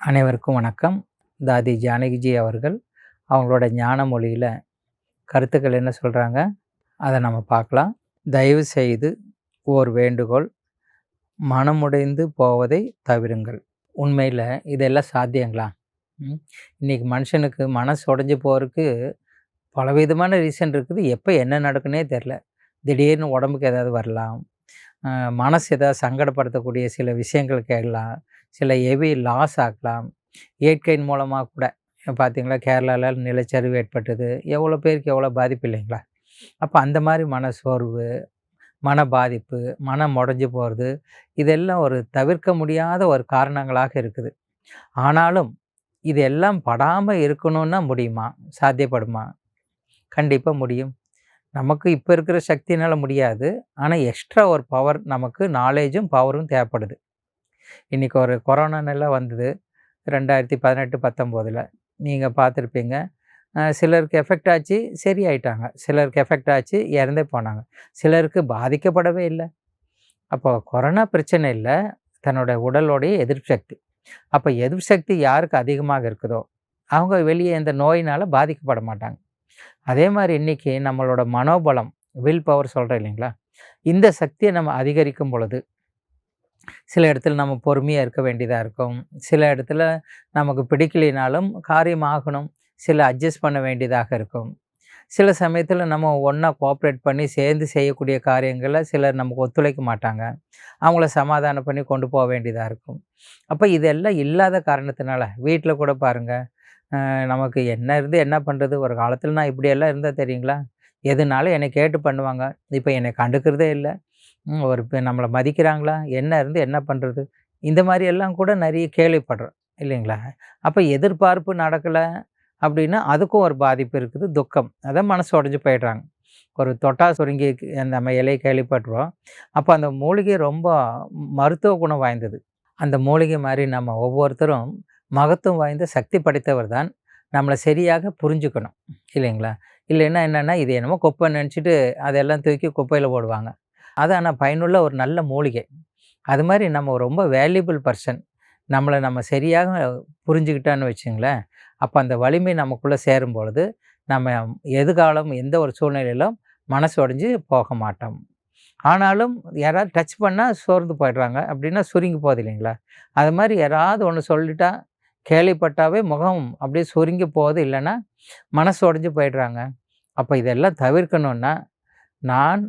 அனைவருக்கும் வணக்கம். தாதி ஜானகிஜி அவர்கள் அவங்களோட ஞான மொழியில் கருத்துக்கள் என்ன சொல்கிறாங்க அதை நம்ம பார்க்கலாம். தயவு செய்து ஓர் வேண்டுகோள் மனமுடைந்து போவதை தவிருங்கள். உண்மையில் இதெல்லாம் சாத்தியங்களா? இன்றைக்கி மனுஷனுக்கு மனசு உடஞ்சி போகிறதுக்கு பலவிதமான ரீசன் இருக்குது. எப்போ என்ன நடக்குன்னே தெரில திடீர்னு உடம்புக்கு ஏதாவது வரலாம். மனசு ஏதாவது சங்கடப்படுத்தக்கூடிய சில விஷயங்கள் கேட்கலாம். சில ஹெவி லாஸ் ஆகலாம் இயற்கையின் மூலமாக கூட பார்த்திங்களா கேரளாவில் நிலச்சரிவு ஏற்பட்டது. எவ்வளோ பேருக்கு எவ்வளோ பாதிப்பு இல்லைங்களா? அப்போ அந்த மாதிரி மன சோர்வு மன பாதிப்பு மனம் முடஞ்சு போகிறது இதெல்லாம் ஒரு தவிர்க்க முடியாத ஒரு காரணங்களாக இருக்குது. ஆனாலும் இதெல்லாம் படாமல் இருக்கணும்னா முடியுமா? சாத்தியப்படுமா? கண்டிப்பாக முடியும். நமக்கு இப்போ இருக்கிற சக்தினால் முடியாது. ஆனால் எக்ஸ்ட்ரா ஒரு பவர் நமக்கு நாலேஜும் பவரும் தேவைப்படுது. இன்றைக்கி ஒரு கொரோனா நல்லா வந்தது. ரெண்டாயிரத்தி பதினெட்டு பத்தொம்போதில். நீங்கள் பார்த்துருப்பீங்க. சிலருக்கு எஃபெக்ட் ஆச்சு சரியாயிட்டாங்க. சிலருக்கு எஃபெக்ட் ஆச்சு இறந்தே போனாங்க. சிலருக்கு பாதிக்கப்படவே இல்லை. அப்போ கொரோனா பிரச்சனை இல்லை. தன்னோட உடலோடைய எதிர்ப்பு சக்தி. அப்போ எதிர்ப்பு சக்தி யாருக்கு அதிகமாக இருக்குதோ அவங்க வெளியே இந்த நோயினால் பாதிக்கப்பட மாட்டாங்க. அதே மாதிரி இன்றைக்கி நம்மளோட மனோபலம் வில் பவர் சொல்கிறேன் இல்லைங்களா? இந்த சக்தியை நம்ம அதிகரிக்கும் பொழுது சில இடத்துல நம்ம பொறுமையாக இருக்க வேண்டியதாக இருக்கும். சில இடத்துல நமக்கு பிடிக்கலினாலும் காரியம் ஆகணும் சில அட்ஜஸ்ட் பண்ண வேண்டியதாக இருக்கும். சில சமயத்தில் நம்ம ஒன்றா கோஆப்ரேட் பண்ணி சேர்ந்து செய்யக்கூடிய காரியங்களில் சிலர் நமக்கு ஒத்துழைக்க மாட்டாங்க. அவங்கள சமாதானம் பண்ணி கொண்டு போக வேண்டியதாக இருக்கும். அப்போ இதெல்லாம் இல்லாத காரணத்தினால வீட்டில் கூட பாருங்கள் நமக்கு என்ன இருந்து என்ன பண்ணுறது ஒரு காலத்தில் நான் இப்படியெல்லாம் இருந்தால் தெரியுங்களா? எதுனாலும் என்னை கேட்டு பண்ணுவாங்க. இப்போ என்னை கண்டுக்கிறதே இல்லை. ஒரு இப்போ நம்மளை மதிக்கிறாங்களா? என்ன இருந்து என்ன பண்ணுறது இந்த மாதிரி எல்லாம் கூட நிறைய கேள்விப்படுறோம் இல்லைங்களா? அப்போ எதிர்பார்ப்பு நடக்கலை அப்படின்னா அதுக்கும் ஒரு பாதிப்பு இருக்குது துக்கம். அதை மனசு உடஞ்சி போயிடுறாங்க. ஒரு தொட்டா சுருங்கி நம்ம இலையை கேள்விப்பட்டுருவோம். அப்போ அந்த மூலிகை ரொம்ப மருத்துவ குணம் வாய்ந்தது. அந்த மூலிகை மாதிரி நம்ம ஒவ்வொருத்தரும் மகத்துவம் வாய்ந்த சக்தி படைத்தவர் தான் நம்மளை சரியாக புரிஞ்சுக்கணும். இல்லைங்களா? இல்லைன்னா என்னென்னா இது என்னமோ குப்பை நினச்சிட்டு அதெல்லாம் தூக்கி குப்பையில் போடுவாங்க. அது ஆனால் பயனுள்ள ஒரு நல்ல மூலிகை. அது மாதிரி நம்ம ரொம்ப வேல்யூபிள் பர்சன் நம்மளை நம்ம சரியாக புரிஞ்சுக்கிட்டான்னு வச்சுங்களேன் அப்போ அந்த வலிமை நமக்குள்ளே சேரும் பொழுது நம்ம எதுகாலம் எந்த ஒரு சூழ்நிலையிலும் மனசு உடஞ்சி போக மாட்டோம். ஆனாலும் யாராவது டச் பண்ணால் சோர்ந்து போயிடுறாங்க அப்படின்னா சுருங்கி போகுது இல்லைங்களா? அது மாதிரி யாராவது ஒன்று சொல்லிட்டா கேள்விப்பட்டாவே முகம் அப்படியே சுருங்கி போகுது. இல்லைன்னா மனசு உடஞ்சி போயிடுறாங்க. அப்போ இதெல்லாம் தவிர்க்கணுன்னா நான்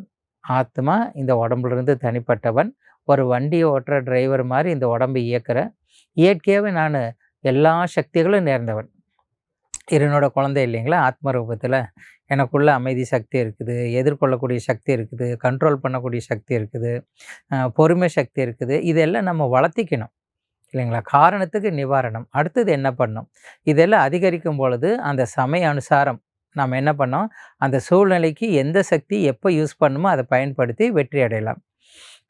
ஆத்மா இந்த உடம்புலேருந்து தனிப்பட்டவன் ஒரு வண்டியை ஓட்டுற டிரைவர் மாதிரி இந்த உடம்பை இயக்கிறேன் இயற்கையாகவே நான் எல்லா சக்திகளும் நேர்ந்தவன். என்னோட குழந்தை இல்லைங்களா ஆத்ம ரூபத்தில் எனக்குள்ள அமைதி சக்தி இருக்குது எதிர்கொள்ளக்கூடிய சக்தி இருக்குது கண்ட்ரோல் பண்ணக்கூடிய சக்தி இருக்குது பொறுமை சக்தி இருக்குது. இதெல்லாம் நம்ம வளர்த்திக்கணும். இல்லைங்களா? காரணத்துக்கு நிவாரணம். அடுத்தது என்ன பண்ணும் இதெல்லாம் அதிகரிக்கும் பொழுது அந்த சமய அனுசாரம் நம்ம என்ன பண்ணோம்? அந்த சூழ்நிலைக்கு எந்த சக்தி எப்போ யூஸ் பண்ணுமோ அதை பயன்படுத்தி வெற்றி அடையலாம்.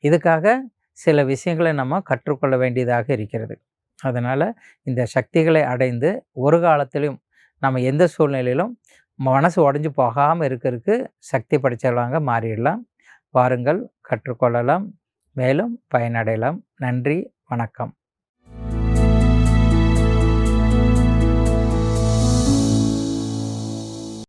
இதுக்காக சில விஷயங்களை நம்ம கற்றுக்கொள்ள வேண்டியதாக இருக்கிறது. அதனால் இந்த சக்திகளை அடைந்து ஒரு காலத்திலும் நம்ம எந்த சூழ்நிலையிலும் மனசு உடஞ்சி போகாமல் இருக்கிறதுக்கு சக்தி படைச்சவங்க மாறிடலாம். வாருங்கள் கற்றுக்கொள்ளலாம் மேலும் பயனடையலாம். நன்றி வணக்கம்.